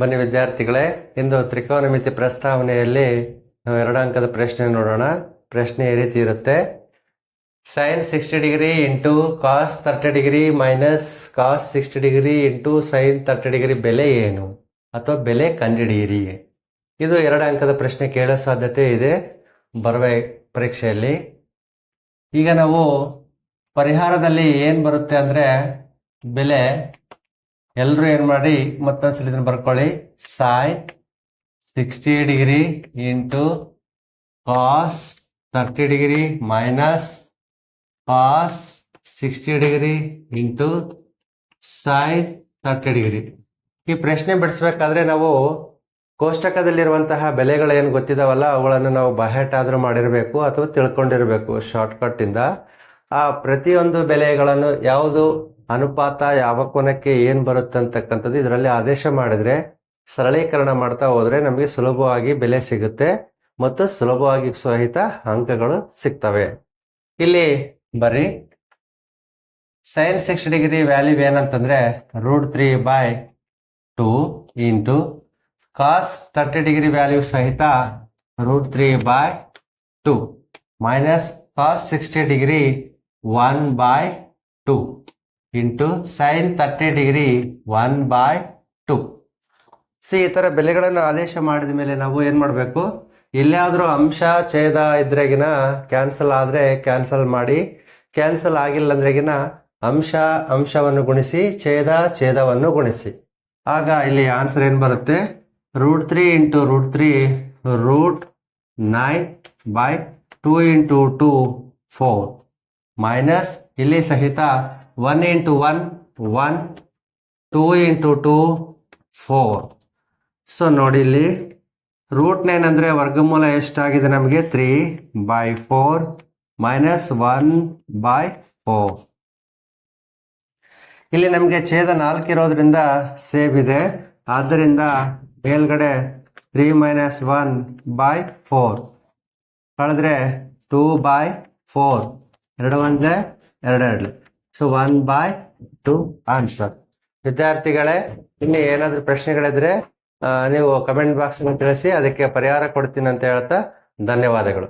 ಬನ್ನಿ ವಿದ್ಯಾರ್ಥಿಗಳೇ, ಇಂದು ತ್ರಿಕೋನಮಿತಿ ಪ್ರಸ್ತಾವನೆಯಲ್ಲಿ ನಾವು ಅಂಕದ ಪ್ರಶ್ನೆ ನೋಡೋಣ. ಪ್ರಶ್ನೆ ಈ ರೀತಿ ಇರುತ್ತೆ. Sine sixty degree into cos thirty degree minus cos sixty degree into sine thirty degree ಬೆಲೆ ಏನು? ಅಥವಾ ಬೆಲೆ ಕಂಡುಹಿಡಿಯಿರಿ. ಇದು ಎರಡು ಅಂಕದ ಪ್ರಶ್ನೆ ಕೇಳೋ ಸಾಧ್ಯತೆ ಇದೆ. ಬರುವ ಪರೀಕ್ಷೆಯಲ್ಲಿ ಈಗ ನಾವು ಪರಿಹಾರದಲ್ಲಿ ಏನು ಬರುತ್ತೆ ಅಂದರೆ ಬೆಲೆ ಎಲ್ಲರೂ ಏನು ಮಾಡಿ ಮತ್ತೊಂದ್ಸಲ ಇದನ್ನ ಬರ್ಕೊಳ್ಳಿ. Sine sixty degree into cos thirty degree minus cos sixty degree into sine thirty degree. ಈ ಪ್ರಶ್ನೆ ಬಿಡಿಸ್ಬೇಕಾದ್ರೆ ನಾವು ಕೋಷ್ಟಕದಲ್ಲಿರುವಂತಹ ಬೆಲೆಗಳು ಏನು ಗೊತ್ತಿದಾವಲ್ಲ ಅವುಗಳನ್ನು ನಾವು ಬಹೆಟ್ ಆದರೂ ಮಾಡಿರಬೇಕು ಅಥವಾ ತಿಳ್ಕೊಂಡಿರಬೇಕು ಶಾರ್ಟ್ಕಟ್ಟಿಂದ ಆ ಪ್ರತಿಯೊಂದು ಬೆಲೆಗಳನ್ನು ಯಾವುದು ಅನುಪಾತ ಯಾವ ಕೋನಕ್ಕೆ ಏನು ಬರುತ್ತೆ ಅಂತಕ್ಕಂಥದ್ದು ಇದರಲ್ಲಿ ಆದೇಶ ಮಾಡಿದ್ರೆ ಸರಳೀಕರಣ ಮಾಡ್ತಾ ಹೋದ್ರೆ ನಮಗೆ ಸುಲಭವಾಗಿ ಬೆಲೆ ಸಿಗುತ್ತೆ ಮತ್ತು ಸುಲಭವಾಗಿ ಸಹಿತ ಅಂಕಗಳು ಸಿಗ್ತವೆ. ಇಲ್ಲಿ ಬರ್ರಿ. ಸೈನ್ ಸಿಕ್ಸ್ ಡಿಗ್ರಿ ವ್ಯಾಲ್ಯೂ ಏನಂತಂದ್ರೆ root three by two into cos thirty degree value ಸಹಿತ root three by two minus cos sixty degree one by two into sine thirty degree one by two C ಈ ಥರ ಬೆಲೆಗಳನ್ನು ಆದೇಶ ಮಾಡಿದ ಮೇಲೆ ನಾವು ಏನು ಮಾಡಬೇಕು? ಎಲ್ಲಿಯಾದರೂ ಅಂಶ ಛೇದ ಇದ್ರೆಗಿನ ಕ್ಯಾನ್ಸಲ್ ಆದರೆ ಕ್ಯಾನ್ಸಲ್ ಮಾಡಿ ಕ್ಯಾನ್ಸಲ್ ಆಗಿಲ್ಲ ಅಂದ್ರೆಗಿನ ಅಂಶ, ಅಂಶವನ್ನು ಗುಣಿಸಿ, ಛೇದ, ಛೇದವನ್ನು ಗುಣಿಸಿ. ಆಗ ಇಲ್ಲಿ ಆನ್ಸರ್ ಏನು ಬರುತ್ತೆ? Root three into root three root nine by two into two four minus ಇಲ್ಲಿ ಸಹಿತ one into one one two into two four so ನೋಡಿ ಇಲ್ಲಿ ರೂಟ್ ನೈನ್ ಅಂದರೆ ವರ್ಗಮೂಲ ಎಷ್ಟಾಗಿದೆ ನಮಗೆ? Three by four minus one by four ಇಲ್ಲಿ ನಮಗೆ ಛೇದ ನಾಲ್ಕು ಇರೋದ್ರಿಂದ ಸೇವ್ ಇದೆ. ಆದ್ದರಿಂದ ಮೇಲ್ಗಡೆ three minus one by four ಕಳೆದ್ರೆ ಟೂ ಬೈ ಫೋರ್ ಎರಡು ಒಂದೇ ಎರಡೆರಡು so one by two answer ವಿದ್ಯಾರ್ಥಿಗಳೇ, ಇನ್ನು ಏನಾದರೂ ಪ್ರಶ್ನೆಗಳಿದ್ರೆ ನೀವು ಕಮೆಂಟ್ ಬಾಕ್ಸ್ ತಿಳಿಸಿ, ಅದಕ್ಕೆ ಪರಿಹಾರ ಕೊಡ್ತೀನಿ ಅಂತ ಹೇಳ್ತಾ ಧನ್ಯವಾದಗಳು.